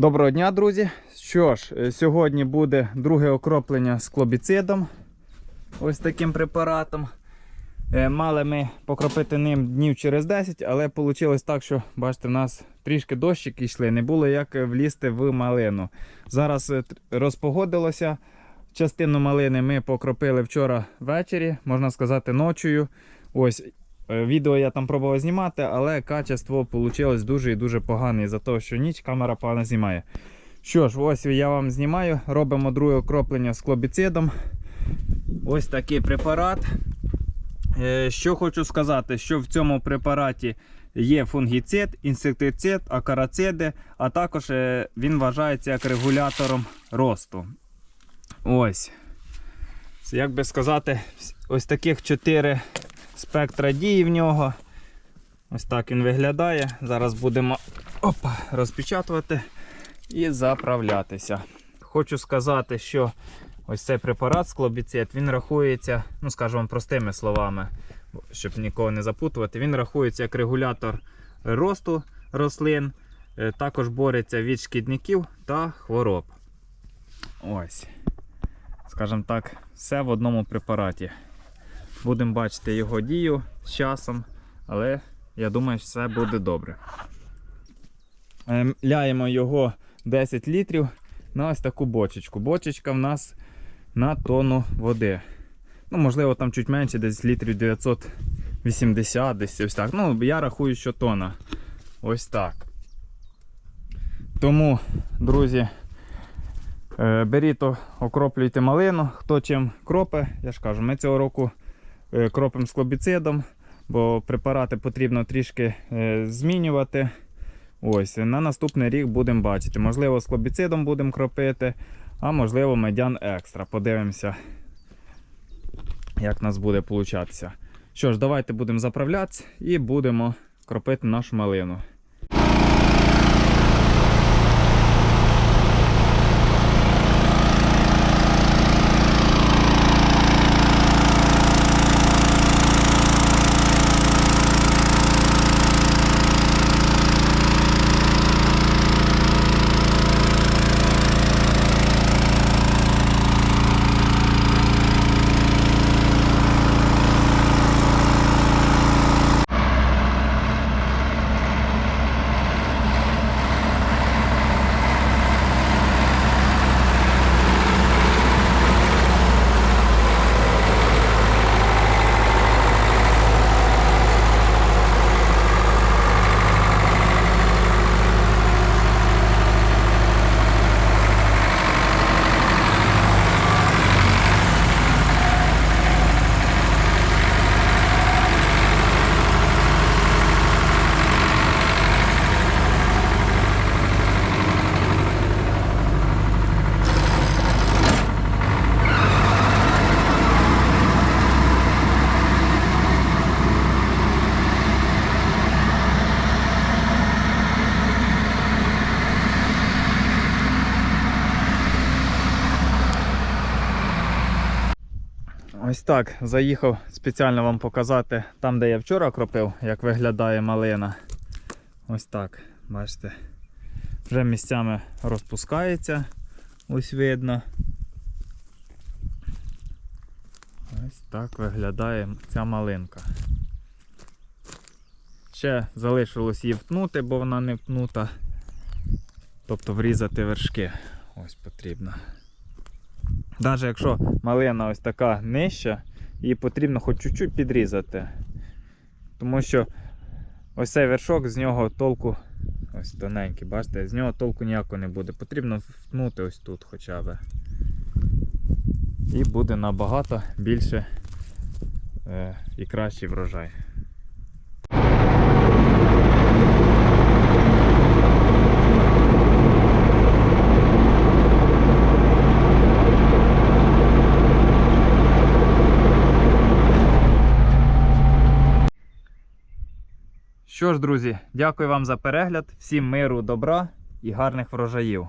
Доброго дня, друзі. Що ж, е, сьогодні буде друге окроплення з клобіцидом. Ось таким препаратом. Е, Мали ми покропити ним днів через 10, але вийшло так, що бачите, в нас трішки дощики йшли, не було як е, влізти в малину. Зараз розпогодилося. Частину малини ми покропили вчора ввечері, можна сказати, ночою. Ось відео я там пробував знімати, але качество вийшло дуже і дуже погане, за того, що ніч камера погано знімає. Що ж, ось я вам знімаю. Робимо друге окроплення з клобіцидом. Ось такий препарат. Е, Що хочу сказати, що в цьому препараті є фунгіцид, інсектицид, акарациди, а також е, він вважається як регулятором росту. Ось. Як би сказати, ось таких чотири спектра дії в нього. Ось так він виглядає. Зараз будемо опа, розпечатувати і заправлятися. Хочу сказати, що ось цей препарат склобіцид, він рахується, ну скажімо простими словами, щоб нікого не запутувати, він рахується як регулятор росту рослин, е, також бореться від шкідників та хвороб. Ось. Скажімо так, все в одному препараті. Будемо бачити його дію з часом, але я думаю, що все буде добре. Ем, Ляємо його 10 літрів на ось таку бочечку. Бочечка в нас на тонну води. Ну, можливо, там чуть менше, десь літрів 980, десь ось так. Ну, я рахую, що тонна. Ось так. Тому, друзі, е, беріть, окроплюйте малину. Хто чим кропе, я ж кажу, ми цього року кропимо з клобіцидом, бо препарати потрібно трішки е, змінювати. Ось, на наступний рік будемо бачити. Можливо, з клобіцидом будемо кропити, а можливо, медян екстра. Подивимося, як нас буде получатися. Що ж, давайте будемо заправлятися і будемо кропити нашу малину. Ось так, заїхав спеціально вам показати там, де я вчора кропив, як виглядає малина. Ось так, бачите. Вже місцями розпускається, ось видно. Ось так виглядає ця малинка. Ще залишилось її втнути, бо вона не втнута. Тобто врізати вершки. Ось потрібно. Навіть якщо малина ось така нижча, її потрібно хоч чуть-чуть підрізати. Тому що ось цей вершок з нього толку, ось тоненький, бачите, з нього толку ніякого не буде. Потрібно втнути ось тут хоча б. І буде набагато більше е, і кращий врожай. Що ж, друзі, дякую вам за перегляд. Всім миру, добра і гарних врожаїв.